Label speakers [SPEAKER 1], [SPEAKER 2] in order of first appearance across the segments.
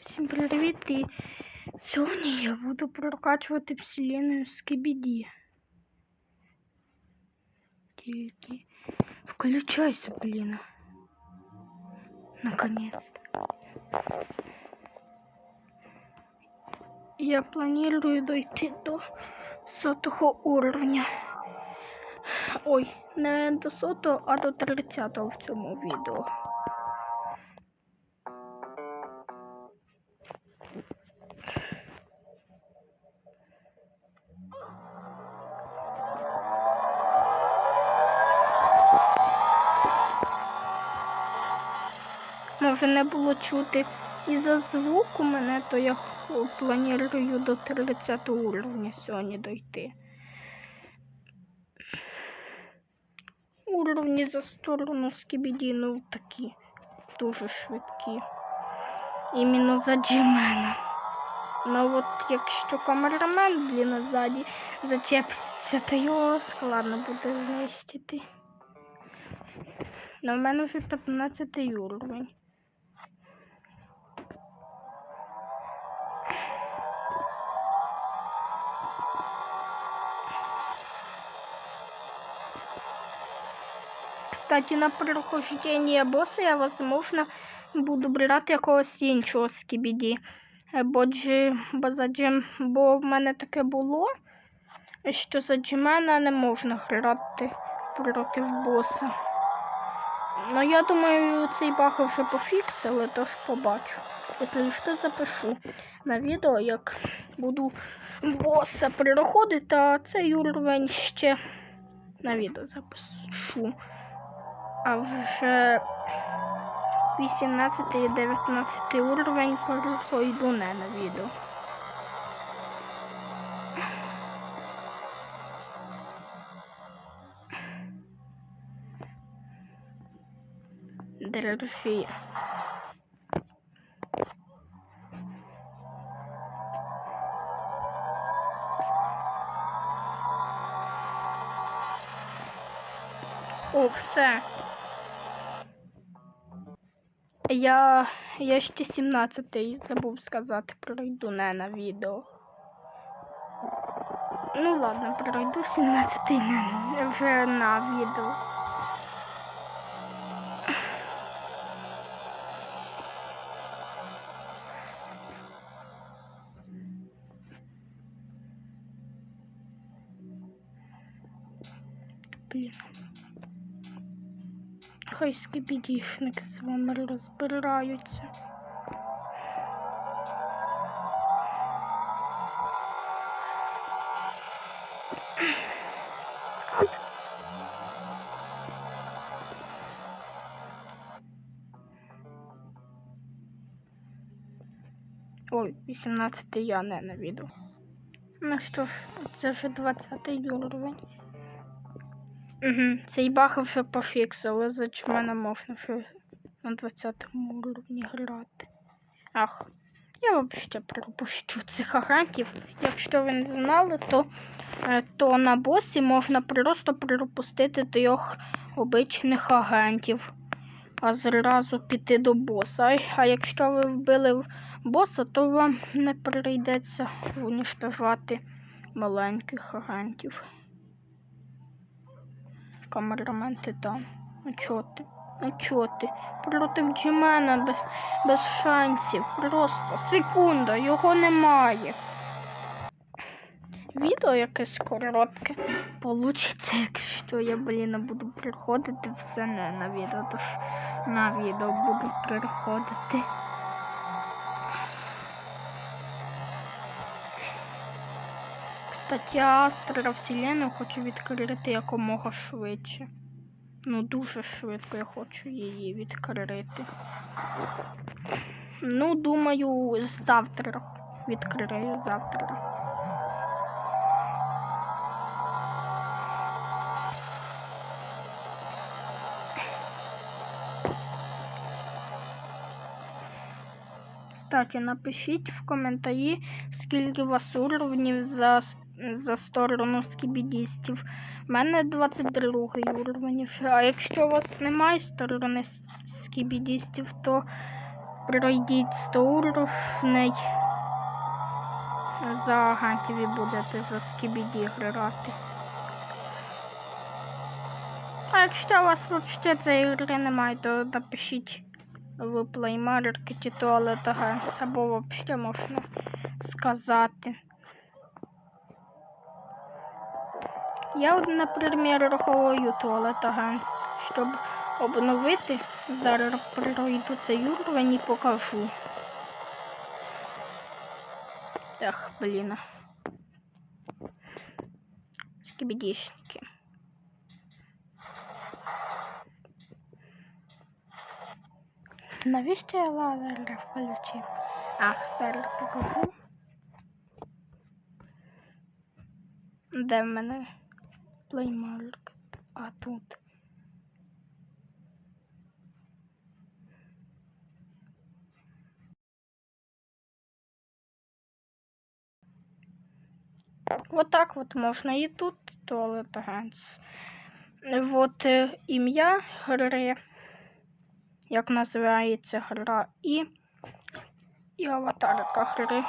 [SPEAKER 1] Всім привіт! І сьогодні я буду прокачувати вселенную. Тільки включайся, блін. Наконец-то. Я планирую дойти до сотого уровня. Ой, не до сотого, а до 30 в цьому відео. Може не було чути із-за звуку мене, то я планую до 30 уровня сьогодні дойти. Уровні за сторону скібідіну такі дуже швидкі. Іменно заді мене. Ну от якщо камерамен, блін, ззаді зачепиться, то його складно буде знищити. Ну, в мене вже 15 уровень. Кстати, на прохождение босса я, возможно, буду брати якогось іншого скібіді. Е, Бо, джи, бо, джим, бо в мене таке було, що за джимена не можна грати проти боса. Ну, я думаю, цей баг вже пофіксили, тож побачу. Якщо що, запишу на відео, як буду боса переходити, а цей уровень ще на відео запишу. А вже 18 і 19 уровень пройду не на відео. Держи. О, все. Я, я ще 17-й забув сказати, пройду не на відео. Ну ладно, пройду 17-й не, вже на відео. Блін. Хай скибідішники з вами розбираються. Ой, 18 я не на відео. Ну що ж, це вже 20 уровень. Угу. Цей баг вже пофіксили, зач мене можна вже на 20 уровні грати. Ах, я взагалі пропущу цих агентів. Якщо ви не знали, то, е, то на босі можна просто пропустити трьох обичних агентів, а зразу піти до боса. А- якщо ви вбили боса, то вам не прийдеться уніштожати маленьких агентів. Камерамен Титан. Ну чо ти? Ну чо ти? Проти Джимена без, без шансів. Просто секунда, його немає. Відео якесь коротке. Получиться, якщо я, блін, буду приходити все не на відео, тож на відео буду приходити. Кстати, Астра Вселену хочу відкрити якомога швидше. Ну, дуже швидко я хочу її відкрити. Ну, думаю, завтра відкрию завтра. Кстати, напишіть в коментарі, скільки вас уровнів за, за сторону скібідістів. У мене 22 уровень. А якщо у вас немає сторони скібідістів, то пройдіть 100 уровней за агентів і будете за скібіді грати. А якщо у вас взагалі цієї ігри немає, то напишіть в Market туалет агент, або взагалі можна сказати. Я, от, наприклад, рахую туалет агент, щоб обновити. Зараз пройду цей уровень і покажу. Ах, блін. Скибідішники. Навіщо я лазер включив? Ах, зараз покажу. Де в мене плеймарк? А тут. Вот так вот можна і тут туалет Ганс. Вот ім'я гри, як називається гра, і, і аватарка гри.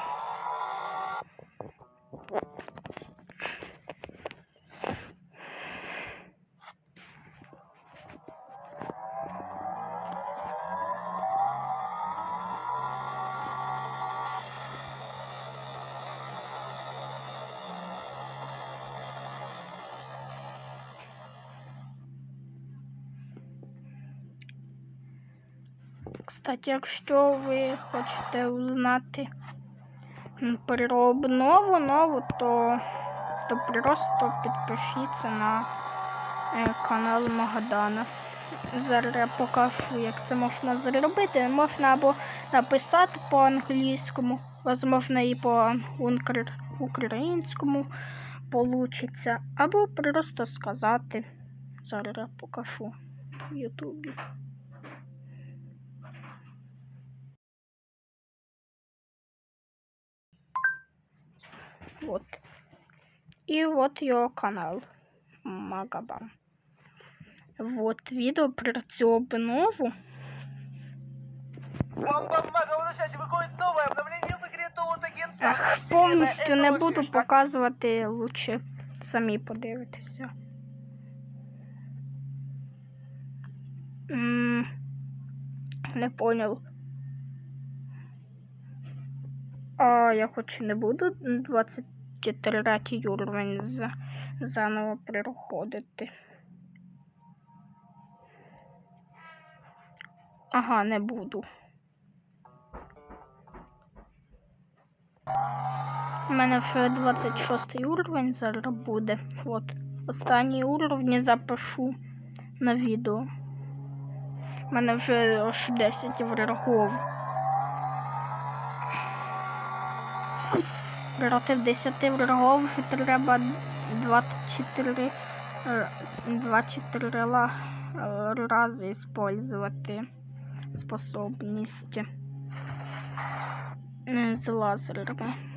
[SPEAKER 1] Кстати, якщо ви хочете узнати про обнову нову, то, то просто підпишіться на е, канал Магадана. Зараз я покажу, як це можна зробити. Можна або написати по-англійському, можливо, і по українському получиться, або просто сказати. Зараз я покажу в Ютубі. Вот. И вот его канал Магабам. Вот відео про цю обнову.
[SPEAKER 2] Бомба-мага, у нас сейчас выходит новое обновление в игре Тоут Агент
[SPEAKER 1] Ах, повністю не буду показувати, лучше самі подивитися. М, Не понял. А я хоч і не буду 24 уровень за, заново переходити. Ага, не буду. У мене вже 26 уровень зараз буде. От. Останні уровні запишу на відео. У мене вже аж 10 врагов. Проти 10 врагов треба 24, е, 24 е, рази использувати способність е, з лазерами.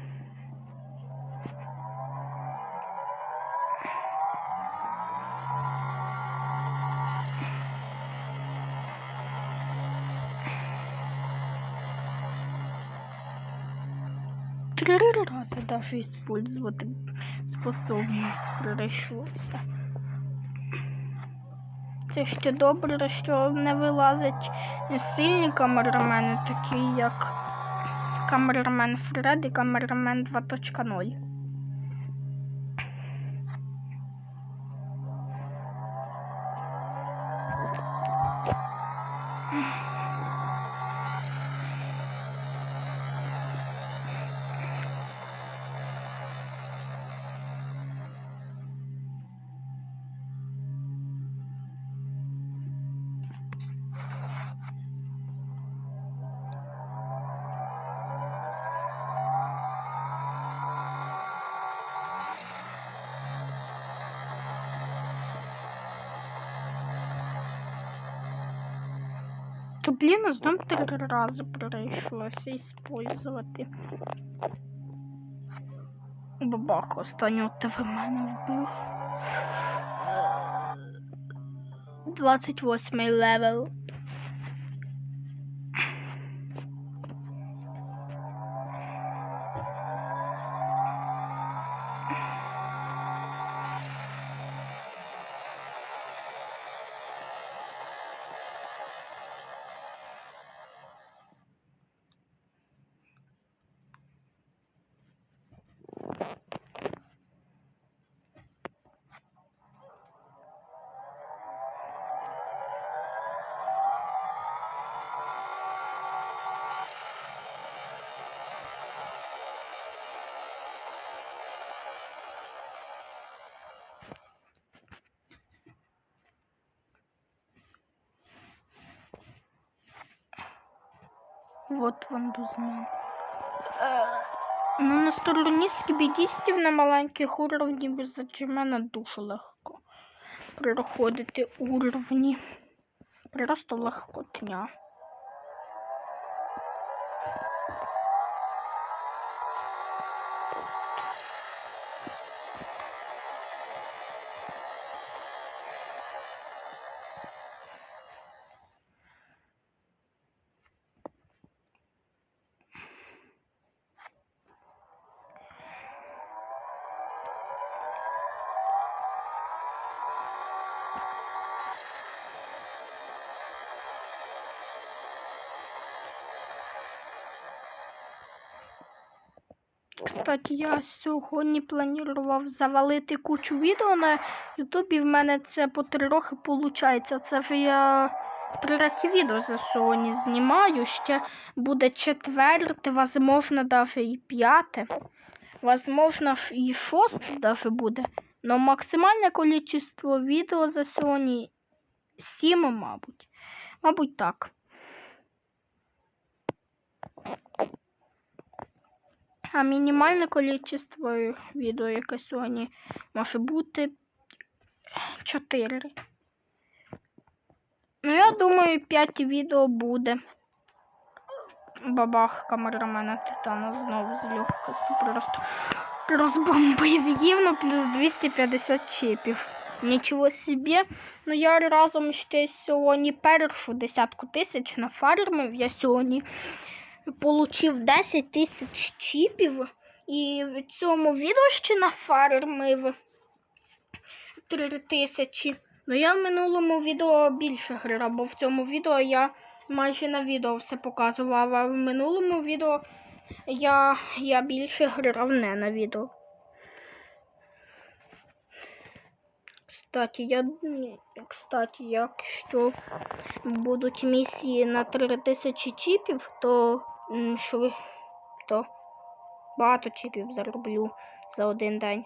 [SPEAKER 1] Три рази даже использовать способність прийшлося. Це ще добре, що не вилазить сильні камерамени, такі як камерамен Фред і камерамен 2.0. То блін, знов три рази прийшлося использувати. Бабах, останнього в мене вбив. 28 левел. Вот вам бузман. Ну, на стороні скібідістів на маленьких уровнях за мене дуже легко проходити уровні. Просто легкотня. Кстати, я сьогодні планував завалити кучу відео на Ютубі. В мене це по три роки виходить. Це вже я третє відео за сьогодні знімаю. Ще буде четверте, возможно, навіть і п'яте. Возможно, і шосте даже буде. Но максимальне кількість відео за сьогодні сім, мабуть. Мабуть, так. А мінімальне кількість відео, яке сьогодні може бути 4. Ну, я думаю, 5 відео буде. Бабах камерамена Титана знову з легкостю просто розбомбив євно плюс 250 чипів. Нічого собі. Ну я разом ще сьогодні першу десятку тисяч нафармив. Я сьогодні получив 10 тисяч чіпів. І в цьому відео ще нафармив 3 тисячі. Ну я в минулому відео більше грав, бо в цьому відео я майже на відео все показував, а в минулому відео я, я більше грав не на відео. Кстати, я, кстати, якщо будуть місії на 3000 чіпів, то, то багато чіпів зароблю за один день.